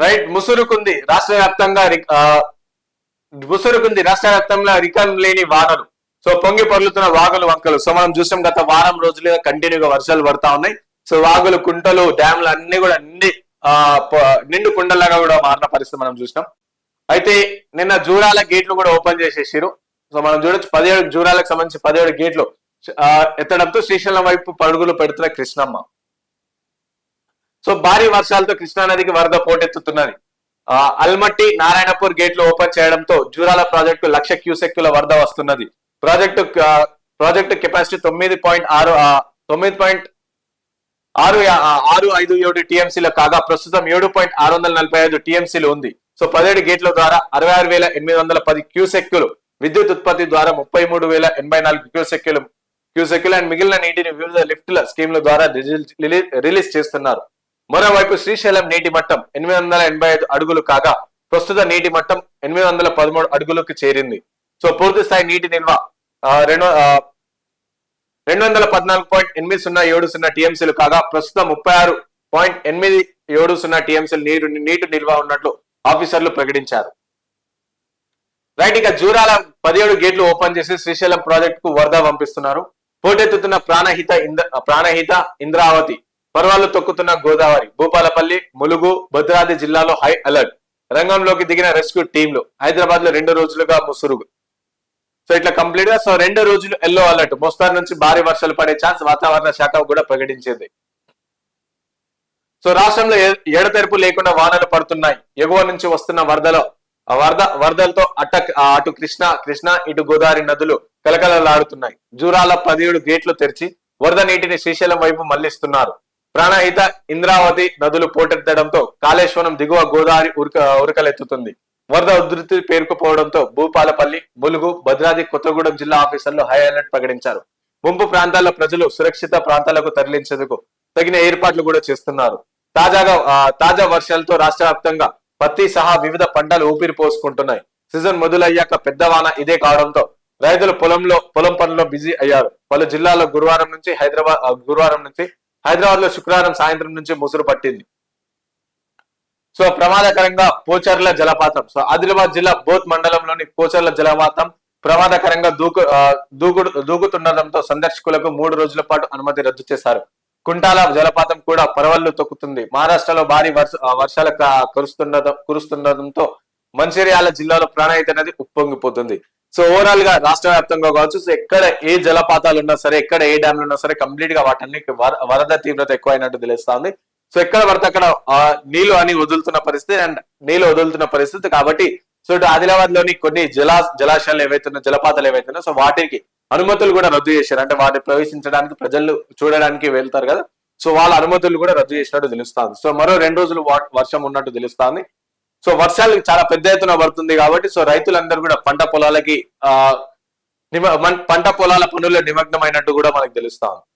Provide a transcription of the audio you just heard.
Right ముసురుకుంది. రాష్ట్ర వ్యాప్తంగా రి- ముసురుకుంది. రాష్ట్ర వ్యాప్తంగా రికం లేని వానలు. సో పొంగి పొర్లుతున్న వాగులు వంకలు. సో మనం చూసాం గత వారం రోజులుగా కంటిన్యూగా వర్షాలు పడతా ఉన్నాయి. సో వాగులు కుంటలు డ్యామ్లు అన్ని కూడా నిండి ఆ నిండు కుండలాగా కూడా మారిన పరిస్థితి మనం చూసినాం. అయితే నిన్న జూరాల గేట్లు కూడా ఓపెన్ చేసేసారు సో మనం చూడొచ్చు పదిహేడు జూరాలకు సంబంధించి పదిహేడు గేట్లు ఎత్తడంతో శ్రీశైలం వైపు పడుగులు పెడుతున్న కృష్ణమ్మ. సో భారీ వర్షాలతో కృష్ణా నదికి వరద పోటెత్తుతున్నది. అల్మట్టి నారాయణపూర్ గేట్లు ఓపెన్ చేయడంతో జూరాల ప్రాజెక్టు లక్ష క్యూసెక్కుల వరద వస్తున్నది. ప్రాజెక్టు ప్రాజెక్టు కెపాసిటీ తొమ్మిది పాయింట్ ఆరు తొమ్మిది పాయింట్ ఆరు ఆరు ఐదు ఏడు టీఎంసీలు కాగా ప్రస్తుతం ఏడు పాయింట్ ఆరు వందల నలభై ఐదు టీఎంసీలు ఉంది. సో పదిహేడు గేట్ల ద్వారా అరవై ఆరు వేల ఎనిమిది వందల పది క్యూసెక్కులు విద్యుత్ ఉత్పత్తి ద్వారా ముప్పై మూడు వేల ఎనభై నాలుగు క్యూసెక్కులు క్యూసెక్కులు అండ్ మిగిలిన నీటిని వివిధ లిఫ్ట్ల స్కీమ్ల ద్వారా రిలీజ్ చేస్తున్నారు. మరోవైపు శ్రీశైలం నీటి మట్టం ఎనిమిది వందల ఎనభై ఐదు అడుగులు కాగా ప్రస్తుత నీటి మట్టం ఎనిమిది వందల పదమూడు అడుగులకు చేరింది. సో పూర్తి స్థాయి నీటి నిల్వ రెండు రెండు వందల పద్నాలుగు పాయింట్ ఎనిమిది సున్నా ఏడు సున్నా టీఎంసీలు కాగా ప్రస్తుతం ముప్పై ఆరు పాయింట్ ఎనిమిది ఏడు సున్నా టీఎంసీలు నీరు నీటి నిల్వ ఉన్నట్లు ఆఫీసర్లు ప్రకటించారు. రైట్ ఇక జూరాల పదిహేడు గేట్లు ఓపెన్ చేసి శ్రీశైలం ప్రాజెక్టు కు వరద పంపిస్తున్నారు. పోటెత్తుతున్న ప్రాణహిత ఇంద్ర ప్రాణహిత ఇంద్రావతి పర్వాలు తొక్కుతున్న గోదావరి భూపాలపల్లి ములుగు భద్రాద్రి జిల్లాలో హై అలర్ట్. రంగంలోకి దిగిన రెస్క్యూ టీంలు హైదరాబాద్లో రెండు రోజులుగా ముసురుగు. సో ఇట్లా కంప్లీట్గా సో రెండు రోజులు ఎల్లో అలర్ట్. మోస్తారు నుంచి భారీ వర్షాలు పడే ఛాన్స్ వాతావరణ శాఖ కూడా ప్రకటించింది. సో రాష్ట్రంలో ఎడతెరుపు ఎడతెరపు లేకుండా వానలు పడుతున్నాయి. ఎగువ నుంచి వస్తున్న వరదలో వరద వరదలతో అట్ట ఆ అటు కృష్ణ కృష్ణ ఇటు గోదావరి నదులు కలకలలాడుతున్నాయి. జూరాల పదిహేడు గేట్లు తెరిచి వరద నీటిని శ్రీశైలం వైపు మళ్ళిస్తున్నారు ప్రాణహిత ఇంద్రావతి నదులు పోటెత్తడంతో కాళేశ్వరం దిగువ గోదావరి ఉరక ఉరకలెత్తుతుంది. వరద ఉధృతి పేరుకుపోవడంతో భూపాలపల్లి ములుగు భద్రాద్రి కొత్తగూడెం జిల్లా ఆఫీసర్లు హై అలర్ట్ ప్రకటించారు. ముంపు ప్రాంతాల్లో ప్రజలు సురక్షిత ప్రాంతాలకు తరలించేందుకు తగిన ఏర్పాట్లు కూడా చేస్తున్నారు. తాజాగా తాజా వర్షాలతో రాష్ట్ర వ్యాప్తంగా పత్తి సహా వివిధ పంటలు ఊపిరి పోసుకుంటున్నాయి. సీజన్ మొదలయ్యాక పెద్ద వాన ఇదే కావడంతో రైతులు పొలంలో పొలం పనుల్లో బిజీ అయ్యారు. పలు జిల్లాల్లో గురువారం నుంచి హైదరాబాద్ గురువారం నుంచి హైదరాబాద్లో శుక్రవారం సాయంత్రం నుంచి ముసురు పట్టింది. సో ప్రమాదకరంగా పోచర్ల జలపాతం సో ఆదిలాబాద్ జిల్లా బోత్ మండలంలోని పోచర్ల జలపాతం ప్రమాదకరంగా దూకు ఆ, దూకుడు దూకుతుండటంతో సందర్శకులకు మూడు రోజుల పాటు అనుమతి రద్దు చేశారు. కుంటాల జలపాతం కూడా పరవళ్ళు తొక్కుతుంది. మహారాష్ట్రలో భారీ వర్ష వర్షాలు క- కురుస్తుండటం కురుస్తుండటంతో మంచిర్యాల జిల్లాలో ప్రాణాయిత నది ఉప్పొంగిపోతుంది. సో ఓవరాల్గా రాష్ట్ర వ్యాప్తంగా కావచ్చు సో ఎక్కడ ఏ జలపాతాలు ఉన్నా సరే ఎక్కడ ఏ డ్యామ్లు ఉన్నా సరే కంప్లీట్గా వాటన్ని వర- వరద తీవ్రత ఎక్కువైనట్టు తెలుస్తుంది. సో ఎక్కడ పడితే అక్కడ నీళ్ళు అని వదులుతున్న పరిస్థితి అండ్ నీళ్ళు వదులుతున్న పరిస్థితి కాబట్టి సో ఇటు ఆదిలాబాద్లోని కొన్ని జలా జలాశయాలు ఏవైతున్నా జలపాతాలు ఏవైతున్నా సో వాటికి అనుమతులు కూడా రద్దు చేశారు. అంటే వాటిని ప్రవేశించడానికి ప్రజలు చూడడానికి వెళ్తారు కదా. సో వాళ్ళ అనుమతులు కూడా రద్దు చేసినట్టు తెలుస్తుంది. సో మరో రెండు రోజులు వర్షం ఉన్నట్టు తెలుస్తుంది. సో వర్షాలు చాలా పెద్ద ఎత్తున పడుతుంది కాబట్టి సో రైతులందరూ కూడా పంట పొలాలకి ఆ నిమ- పంట పొలాల పనుల్లో నిమగ్నమైనట్టు కూడా మనకు తెలుస్తా ఉంది.